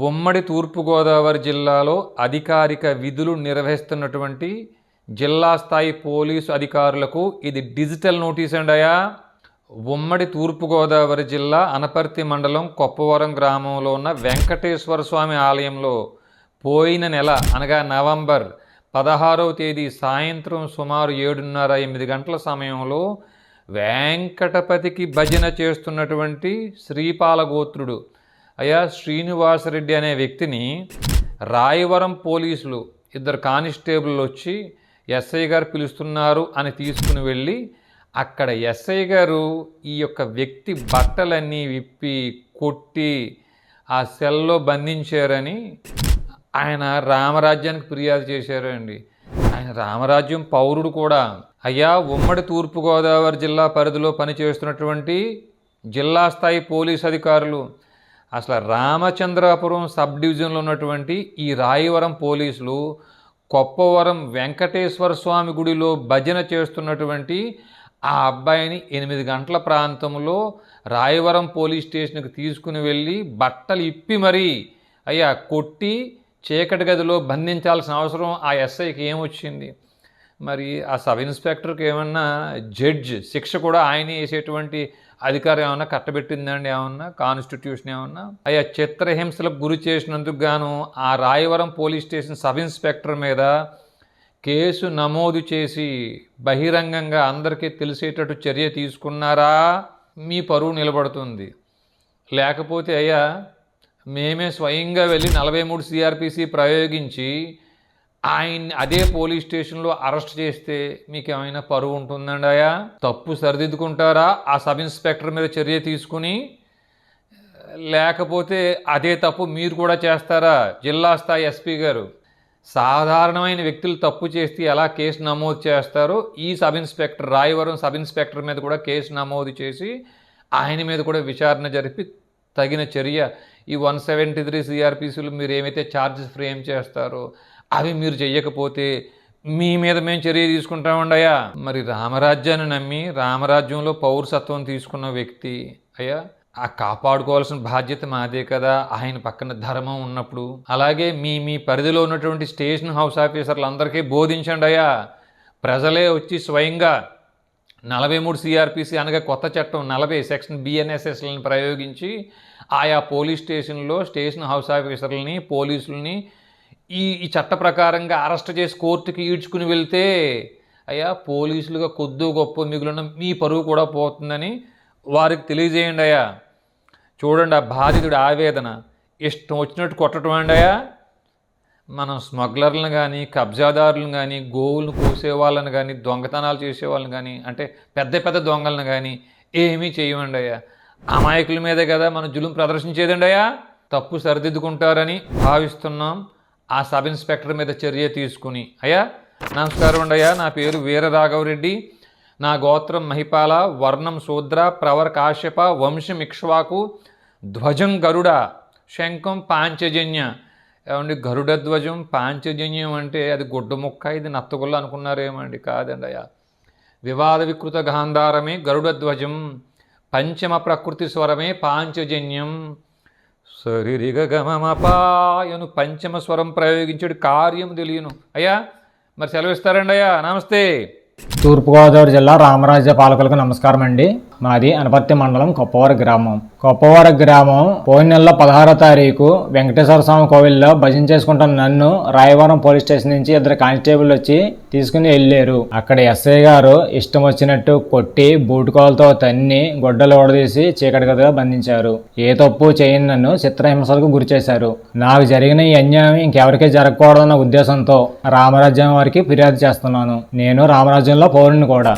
ఉమ్మడి తూర్పుగోదావరి జిల్లాలో అధికారిక విధులు నిర్వహిస్తున్నటువంటి జిల్లా స్థాయి పోలీసు అధికారులకు ఇది డిజిటల్ నోటీస్ అండయా ఉమ్మడి తూర్పుగోదావరి జిల్లా అనపర్తి మండలం కొప్పవరం గ్రామంలో ఉన్న వెంకటేశ్వర స్వామి ఆలయంలో పోయిన నెల అనగా నవంబర్ పదహారవ తేదీ సాయంత్రం సుమారు ఏడున్నర ఎనిమిది గంటల సమయంలో వెంకటపతికి భజన చేస్తున్నటువంటి శ్రీపాలగోత్రుడు అయా శ్రీనివాసరెడ్డి అనే వ్యక్తిని రాయవరం పోలీసులు ఇద్దరు కానిస్టేబుల్ వచ్చి ఎస్ఐ గారు పిలుస్తున్నారు అని తీసుకుని వెళ్ళి అక్కడ ఎస్ఐ గారు ఈ యొక్క వ్యక్తి బట్టలన్నీ విప్పి కొట్టి ఆ సెల్లో బంధించారని ఆయన రామరాజ్యానికి ఫిర్యాదు చేశారండి. ఆయన రామరాజ్యం పౌరుడు కూడా. అయ్యా ఉమ్మడి తూర్పుగోదావరి జిల్లా పరిధిలో పనిచేస్తున్నటువంటి జిల్లా స్థాయి పోలీస్ అధికారులు అసలు రామచంద్రాపురం సబ్ డివిజన్లో ఉన్నటువంటి ఈ రాయవరం పోలీసులు కొప్పవరం వెంకటేశ్వర స్వామి గుడిలో భజన చేస్తున్నటువంటి ఆ అబ్బాయిని ఎనిమిది గంటల ప్రాంతంలో రాయవరం పోలీస్ స్టేషన్కి తీసుకుని వెళ్ళి బట్టలు ఇప్పి మరీ అయ్యా కొట్టి చీకటి గదిలో బంధించాల్సిన అవసరం ఆ ఎస్ఐకి ఏమొచ్చింది? మరి ఆ సబ్ ఇన్స్పెక్టర్కి ఏమన్నా జడ్జ్ శిక్ష కూడా ఆయన వేసేటువంటి అధికారం ఏమన్నా కట్టబెట్టిందండి ఏమన్నా? కాన్స్టిట్యూషన్ ఏమన్నా? అయ్యా చిత్రహింసలకు గురి చేసినందుకు గాను ఆ Rayavaram police station sub inspector మీద కేసు నమోదు చేసి బహిరంగంగా అందరికీ తెలిసేటట్టు చర్య తీసుకున్నారా? మీ పరువు నిలబడుతుంది. లేకపోతే అయ్యా మేమే స్వయంగా వెళ్ళి నలభై మూడు సిఆర్పిసి ప్రయోగించి ఆయన్ని అదే పోలీస్ స్టేషన్లో అరెస్ట్ చేస్తే మీకు ఏమైనా పరువు ఉంటుందండి అయ్యా తప్పు సరిదిద్దుకుంటారా? ఆ సబ్ ఇన్స్పెక్టర్ మీద చర్య తీసుకుని లేకపోతే అదే తప్పు మీరు కూడా చేస్తారా? జిల్లా స్థాయి ఎస్పీ గారు సాధారణమైన వ్యక్తులు తప్పు చేస్తే ఎలా కేసు నమోదు చేస్తారో ఈ sub inspector Rayavaram sub inspector మీద కూడా కేసు నమోదు చేసి ఆయన మీద కూడా విచారణ జరిపి తగిన చర్య. ఈ వన్ సెవెంటీ త్రీ సిఆర్పిసిలు మీరు ఏమైతే ఛార్జెస్ ఫ్రేమ్ చేస్తారో అవి మీరు చెయ్యకపోతే మీ మీద మేము చర్య తీసుకుంటామండయా మరి రామరాజ్యాన్ని నమ్మి రామరాజ్యంలో పౌరసత్వం తీసుకున్న వ్యక్తి అయ్యా ఆ కాపాడుకోవాల్సిన బాధ్యత మాదే కదా. ఆయన పక్కన ధర్మం ఉన్నప్పుడు అలాగే మీ మీ పరిధిలో ఉన్నటువంటి స్టేషన్ హౌస్ ఆఫీసర్లు అందరికీ బోధించండి అయ్యా. ప్రజలే వచ్చి స్వయంగా నలభై మూడు సిఆర్పిసి అనగా కొత్త చట్టం నలభై సెక్షన్ బిఎన్ఎస్ఎస్లను ప్రయోగించి ఆయా పోలీస్ స్టేషన్లో స్టేషన్ హౌస్ ఆఫీసర్లని పోలీసులని ఈ ఈ చట్ట ప్రకారంగా అరెస్ట్ చేసి కోర్టుకి ఈడ్చుకుని వెళ్తే అయ్యా పోలీసులుగా కొద్దు గొప్ప మిగులున్న మీ పరువు కూడా పోతుందని వారికి తెలియజేయండి అయ్యా. చూడండి ఆ బాధితుడి ఆవేదన. ఇష్టం వచ్చినట్టు కొట్టడం అండి అయ్యా. మనం స్మగ్లర్లను కానీ కబ్జాదారులను కానీ గోవులను కోసే వాళ్ళని కానీ దొంగతనాలు చేసే వాళ్ళని కానీ అంటే పెద్ద పెద్ద దొంగలను కానీ ఏమీ చేయమండి అయ్యా. అమాయకుల మీదే కదా మనం జులుం ప్రదర్శించేదండి అయ్యా. తప్పు సరిదిద్దుకుంటారని భావిస్తున్నాం. ఆ సబ్ ఇన్స్పెక్టర్ మీద చర్య తీసుకుని అయ్యా నమస్కారం అండి అయ్యా నా పేరు వీరరాఘవరెడ్డి నా గోత్రం మహిపాల వర్ణం శూద్ర ప్రవర కాశ్యప వంశం ఇక్ష్వాకు ధ్వజం గరుడ శంఖం పాంచజన్య. ఏమండి గరుడ ధ్వజం పాంచజన్యం అంటే అది గుడ్డ ముక్క ఇది నత్తగుల్ల అనుకున్నారేమండి? కాదండి అయ్యా. వివాద వికృత గాంధారమే గరుడ ధ్వజం పంచమ ప్రకృతి స్వరమే పాంచజన్యం. సరిరిగమపాయను పంచమ స్వరం ప్రయోగించాడు కార్యం తెలియను. అయ్యా మరి సెలవిస్తారండి అయ్యా నమస్తే. తూర్పుగోదావరి జిల్లా రామరాజ్య పాలకులకు నమస్కారం అండి మాది అనపర్తి మండలం కొప్పవర గ్రామం. కొప్పవర గ్రామం పోయిన నెల పదహారో తారీఖు వెంకటేశ్వర స్వామి కోవిల్లో భజన చేసుకుంటున్న నన్ను రాయవరం పోలీస్ స్టేషన్ నుంచి ఇద్దరు కానిస్టేబుల్ వచ్చి తీసుకుని వెళ్ళారు. అక్కడ ఎస్ఐ గారు ఇష్టం వచ్చినట్టు కొట్టి బూటుకోలతో తన్ని గొడ్డలు ఓడదీసి చీకటి గదిగా బంధించారు. ఏ తప్పు చేయని నన్ను చిత్రహింసలకు గురి చేశారు. నాకు జరిగిన ఈ అన్యాయం ఇంకెవరికీ జరగకూడదన్న ఉద్దేశంతో రామరాజ్యం వారికి ఫిర్యాదు చేస్తున్నాను. నేను రామరాజ్యంలో పౌరుని కూడా.